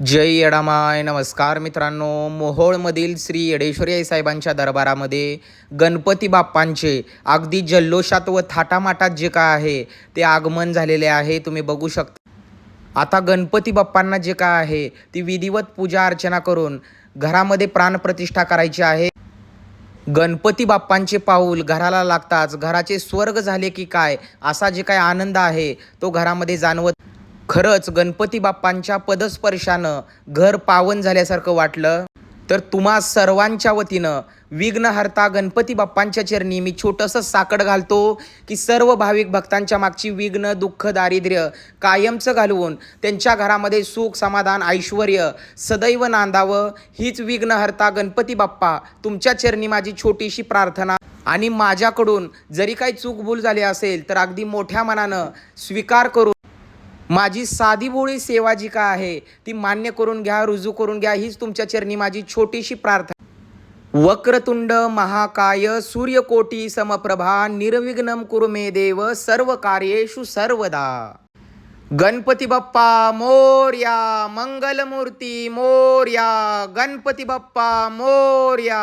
जय येडामाय. नमस्कार मित्रांनो. मोहोळमधील श्री येडेश्वरी आई साहेबांच्या दरबारामध्ये गणपती बाप्पांचे अगदी जल्लोषात व थाटामाटात जे काय आहे ते आगमन झालेले आहे. तुम्ही बघू शकता. आता गणपती बाप्पांना जे काय आहे ती विधिवत पूजा अर्चना करून घरामध्ये प्राणप्रतिष्ठा करायची आहे. गणपती बाप्पांचे पाऊल घराला लागताच घराचे स्वर्ग झाले की काय असा जे काय आनंद आहे तो घरामध्ये जाणवत खरंच गणपती बाप्पांच्या पदस्पर्शानं घर पावन झाल्यासारखं वाटलं. तर तुम्हा सर्वांच्या वतीनं विघ्नहर्ता गणपती बाप्पांच्या चरणी मी छोटंसं साकड घालतो की सर्व भाविक भक्तांच्या मागची विघ्न दुःख दारिद्र्य कायमचं घालवून त्यांच्या घरामध्ये सुख समाधान ऐश्वर सदैव नांदावं. हीच विघ्नहर्ता गणपती बाप्पा तुमच्या चरणी माझी छोटीशी प्रार्थना. आणि माझ्याकडून जरी काही चूक भूल झाली असेल तर अगदी मोठ्या मनानं स्वीकार करून माझी साधी बोळी सेवा जी काय आहे ती मान्य करून घ्या रुजू करून घ्या हीच तुमच्या चरणी माझी छोटीशी प्रार्थना. वक्रतुंड महाकाय सूर्यकोटी समप्रभा निर्विघ्नम कुरु मे देव सर्व कार्येषु सर्वदा. गणपती बाप्पा मोर्या मंगलमूर्ती मोर्या गणपती बाप्पा मोर्या.